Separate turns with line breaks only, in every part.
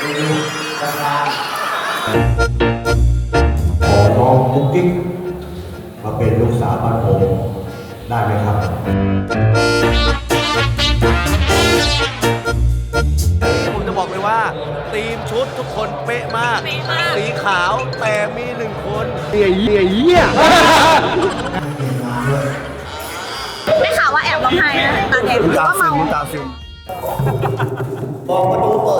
ขอน้องกุ๊กกิ๊กมาเป็นลูกสาวบ้านผมได้ไหมครับ
ผมจะบอกเลยว่าทีมชุดทุกคนเป๊ะมาก สีขาวแต่มีหนึ่งคนเหี้ยเหี้ยเหี้ย
ได้ข่าวว่าแอบร้องไห้นะตาแดงหรือว่าเมา
ตาซึม
บอกประตูเปิด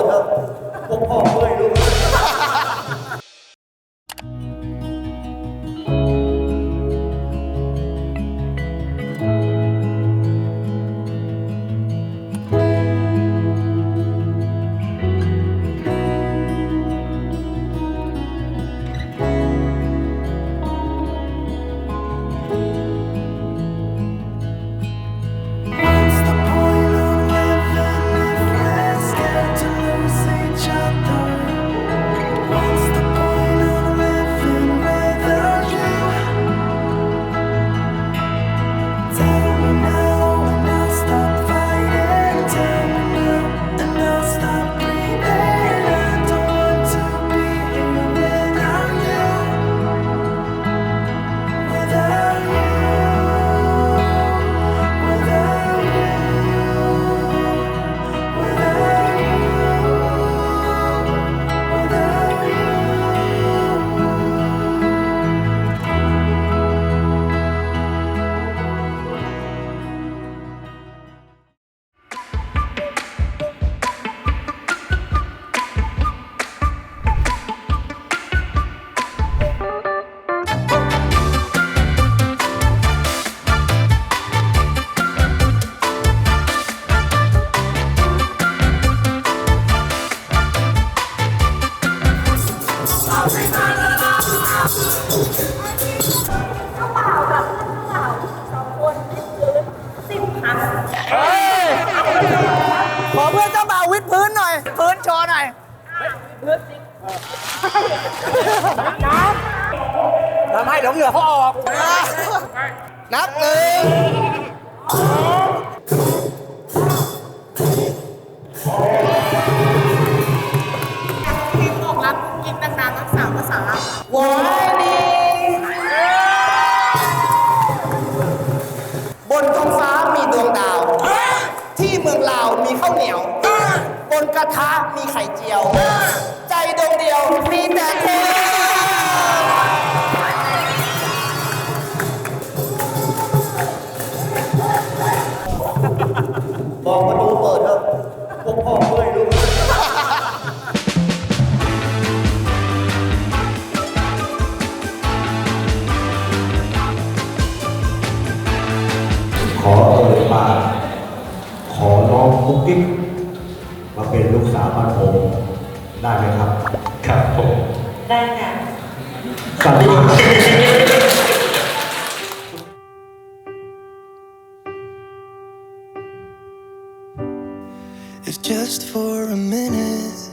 บอก
ประตู
If just for a minute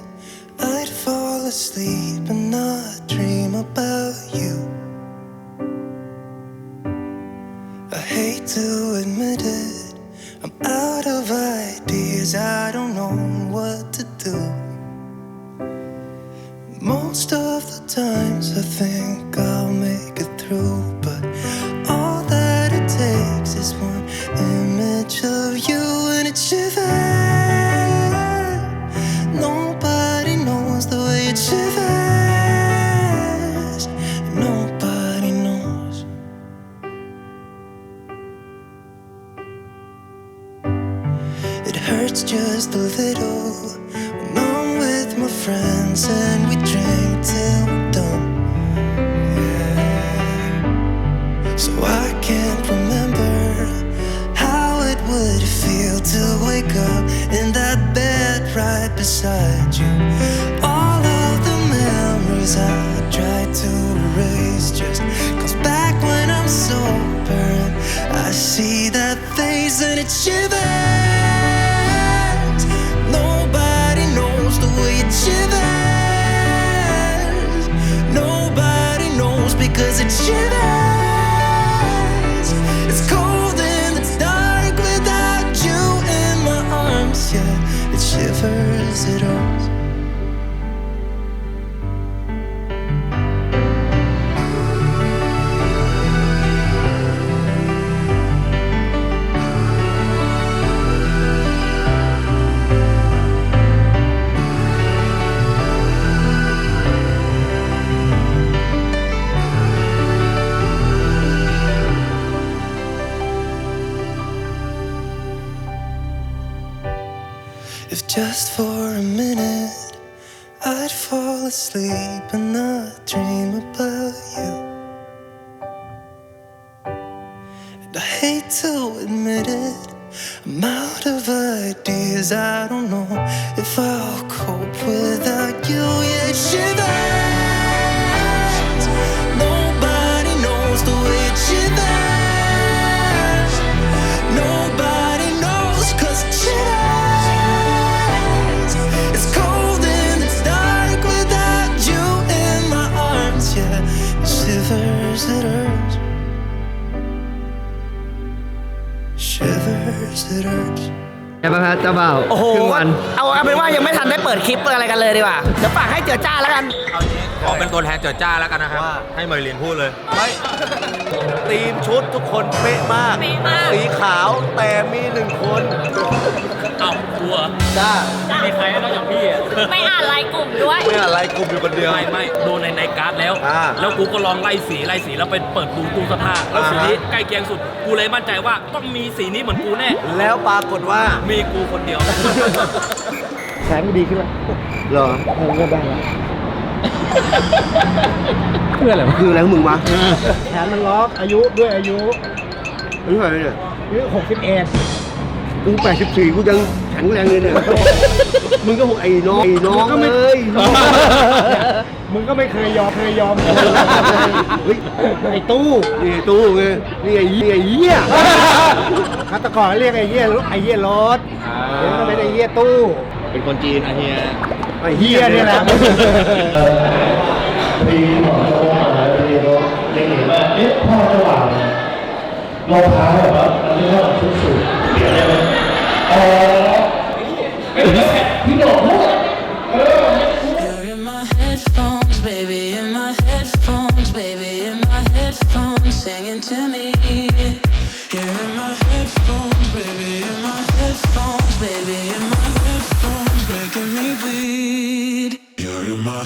I'd fall asleep and not dream about you. So I can't remember how it would feel to wake up in that bed right beside you. All of the memories I tried to erase just comes back when I'm sober I see that face and it shivers. Nobody knows the way it shivers. Nobody knows because it shivers. Shivers, it for a minute, I'd fall asleep and not dream about you. And I hate to admit it, I'm out of ideas. I don't know if I'll cope without you. Yeah, shivers.
เจ้าบ่าว
โอ้โห
ครึ่งวัน
เอาเอาเป็นว่ายังไม่ทันได้เปิดคลิปอะไรกันเลยดีกว่าเดี๋ยวฝากให้เจอจ้าแล้วกัน
ขอเป็นตัวแทนเจิดจ้าแล้วกันนะครับให้เมยลินพูดเลย
ไม่ทีมชุดทุกคนเป๊ะมาก
เป๊ะมาก
สีขาวแต่มีหนึ่งคน
เอ้ากลัว
จ้า
มีใครนอกจากพี่อะ
ไม่อ่านไลน์กลุ่มด้วย
ไม่อะไรกลุ่มอยู่คนเดียว
ไม่ไม่ดูในในการ์ดแล้ว
อ่า
แล้วกูก็ลองไล่สีไล่สีแล้วไปเปิดดูตู้เสื้อผ้าแล้วสีนี้ใกล้เคียงสุด กูเลยมั่นใจว่าต้องมีสีนี้เหมือนกูแน่
แล้วปรากฏว่า
มีกูคนเดียว
แขนดีขึ้นแล้ว
เหรอ
เออก็ได้แล้วเพื่ออะไรวะ
คืออะไรของมึงวะ
แขนมันล็อกอายุด้วยอายุ
อายุเท่าไหร่เนี่ย
อายุหกสิบเอ็ด
กูแปดสิบสี่กูยังแข็งแรงเลยเนี่ย มึงก็หกไอ้น้องไอ้น้องเลย
มึงก็ไม่เคยยอมเคยยอม
เฮ้ย
ไอ้ตู้
นี่ตู้ไงนี่ไอ้นี่ไอ้เหี้ย
คาตะกอนเรียกไอ้เหี้ยไอ้เหี้ยรถเดี๋ยวก็เป็นไอ้เหี้ยตู้
เป็นคนจีนนะเฮีย
ไอ้
เหี้ยเนี่ยแหละ
ปีหมอโทรมาเรียนเด็กเห็นว่าเอ๊ะพ่อจะหวานรองเท้าแบบว่าอันนี้ว่าชุดสูท เปลี่ยนได้ไหมอ๋อพี่โดดพูด
You're in my headphones, baby, in my headphones, baby, in my headphones, singing to me. You're in my headphones, baby, in my headphones, baby, in my headphones, making me bleed. You're in my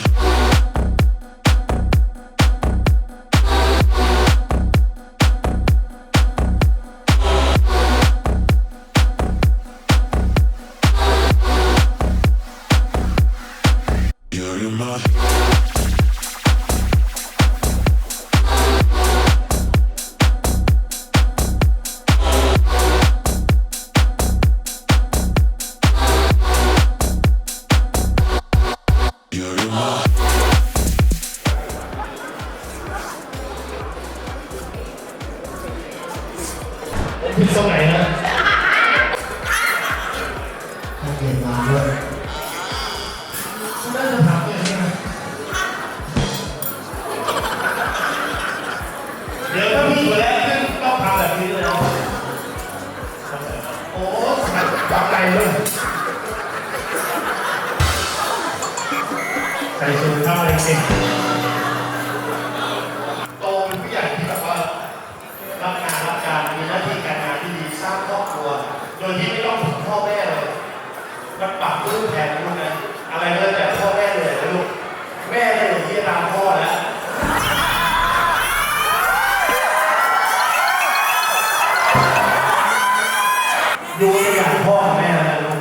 ใส่สูททำอะไรเก่งโตเป็นผู้ใหญ่ที่แบบว่ารับงานรับการมีหน้าที่การงานที่ดีสร้างครอบครัว โดยที่ไม่ต้องถึงพ่อแม่เลยมันปรับปลื้มแทนลูกนะ อะไรก็แล้วแต่พ่อแม่เหนื่อยนะลูก แม่เนี่ยที่ตามพ่อแล้วดูตัวอย่างพ่อกับแม่นะลูก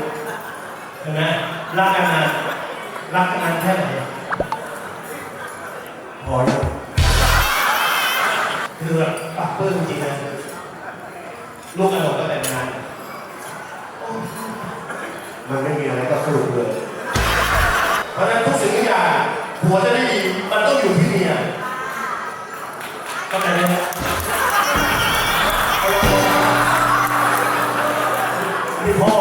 เห็นไหมรักกัน พ่อ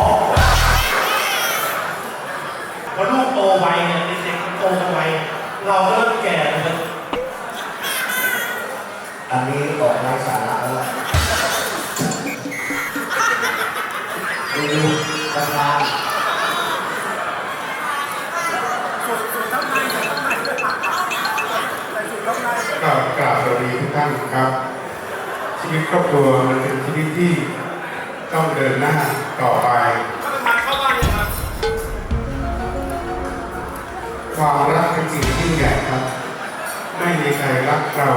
พอลูกโตไวเนี่ยเด็กๆมันโตกันไวเราเริ่มแก่แล้วอันนี้ออกไร้สาระแล้วล่ะดูประธานกราบกราบสวัสดีทุกท่านครับ ชีวิตครอบครัวมันเป็นชีวิตที่ ต้องเดินหน้าต่อไป ความรักเป็นสิ่งที่ใหญ่ครับ ไม่มีใครรักเรา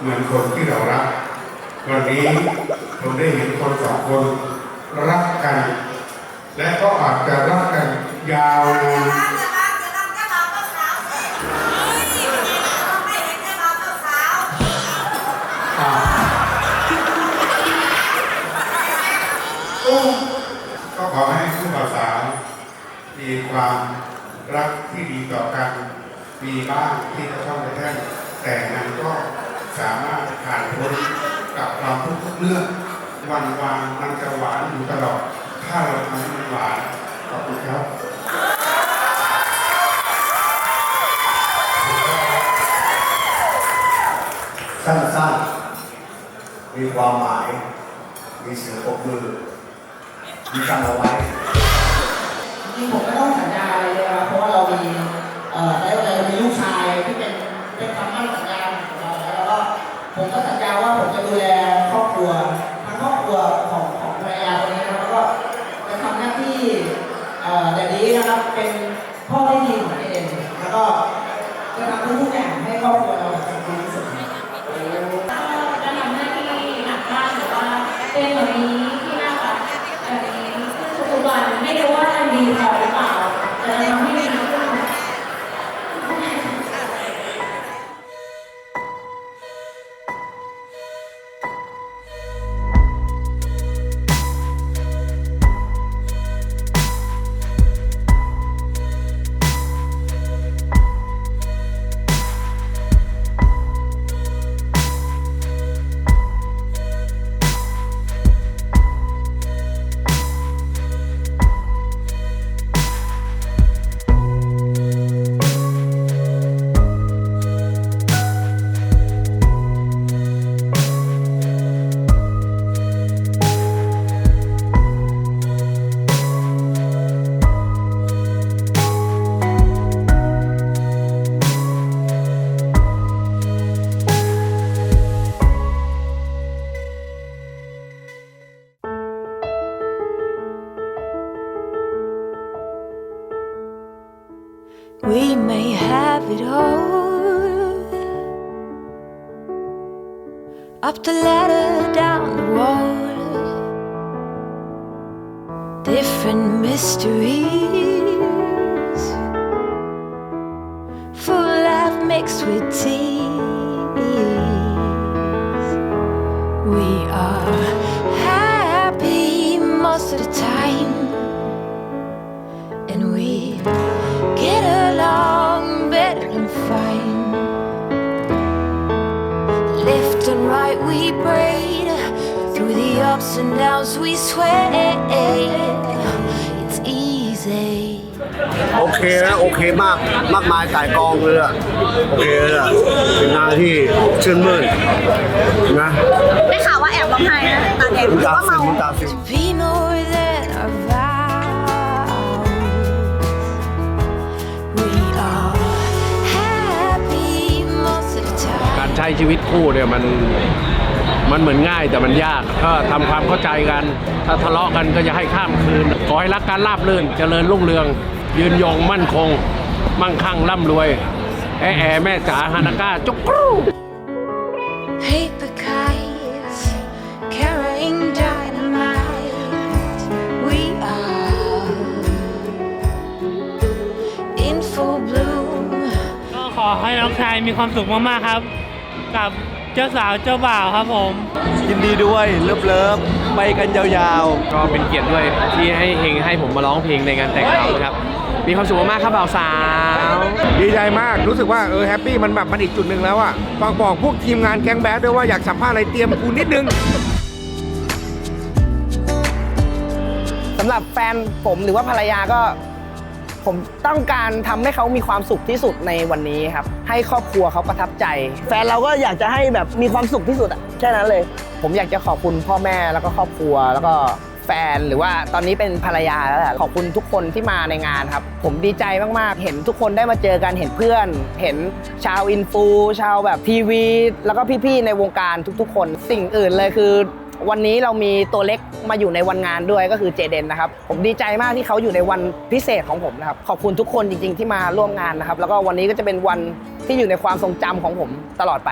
เหมือนคนที่เรารัก วันนี้ผมได้เห็นคนสองคนรักกัน และก็อาจจะรักกัน
ยาวนาน ก็ขอให้คู่บ่าวสาวมีความรักที่ดีต่อกัน มีบ้างที่จะต้องไปแท่งแต่มันก็สามารถผ่านพ้นกับความทุกๆเรื่องวันวานมันจะหวานอยู่ตลอด ถ้าเราทำให้มันหวานขอบคุณครับ
สั้นๆมีความหมาย มีเสียงปรบมือ มีจำเอาไว้
จริงๆผมไม่ต้องสัญญาอะไรเลยครับเพราะว่าเรามีเอ่อได้เรามีลูกชายที่เป็นเป็นคำมั่นสัญญาของเราแล้วแล้วก็ผมก็สัญญาว่าผมจะดูแลครอบครัวทั้งครอบครัวของของภรรยาคนนี้นะครับแล้วก็จะทำหน้าที่เอ่อแต่นี้นะครับเป็น
it all up the ladder, down the wall. Different mysteries, full life mixed with tears. We are happy most of the time, and downs we sway. It's easy.
โอเคนะโอเคมากมากมายก่ายกองเลยอะโอเคเลยอะเป็นงานที่ชื่นมื่นนะ
ได้ข่าวว่าแอบร้องไห้นะตาแดงหรือ
น้ำตา
ว่า
ซึ
เมาม
น้ำตาซึม
Be more than our vows. We are happy most of the time.
การใช้ชีวิตคู่เนี่ยมัน มันเหมือนง่ายแต่มันยากก็ทำความเข้าใจกัน ถ้าทะเลาะกันก็จะให้ข้ามคืน ขอให้รักการราบรื่น เจริญรุ่งเรือง ยืนยงมั่นคง มั่งคั่งร่ำรวย แอะแอแม่จ๋าฮานาก้าจุกกรู
Paper kites carrying dynamite. We are in full bloom.
ก็ขอให้น้องชายมีความสุขมาก ๆ ครับ กับเจ้าสาวเจ้าบ่าวครับผม
ยินดีด้วยเลิฟเลิฟๆไปกันยาวๆ
ก็เป็นเกียรติด้วยที่ให้เฮงให้ผมมาร้องเพลงในงานแต่งเขานะครับ มีความสุขมากๆครับบ่าวสาว
ดีใจมากรู้สึกว่าเออแฮปปี้มันแบบมันอีกจุดหนึ่งแล้วอะฝากบอกพวกทีมงานแก๊งแบดด้วยว่าอยากสัมภาษณ์อะไรเตรียมกูนิดนึง
สำหรับแฟนผมหรือว่าภรรยาก็ ผมต้องการทำให้เขามีความสุขที่สุดในวันนี้ครับ ให้ครอบครัวเขาประทับใจ แฟนเราก็อยากจะให้แบบมีความสุขที่สุดอะแค่นั้นเลย ผมอยากจะขอบคุณพ่อแม่แล้วก็ครอบครัวแล้วก็แฟนหรือว่าตอนนี้เป็นภรรยาแล้วแหละขอบคุณทุกคนที่มาในงานครับ ผมดีใจมากๆ เห็นทุกคนได้มาเจอกันเห็นเพื่อน เห็นชาวอินฟูชาวแบบทีวี แล้วก็พี่ๆในวงการทุกๆ คน สิ่งอื่นเลยคือ วันนี้เรามีตัวเล็กมาอยู่ในวันงานด้วยก็คือเจเดนนะครับ ผมดีใจมากที่เขาอยู่ในวันพิเศษของผมนะครับ ขอบคุณทุกคนจริง ๆ ที่มาร่วมงานนะครับ แล้วก็วันนี้ก็จะเป็นวันที่อยู่ในความทรงจำของผมตลอดไป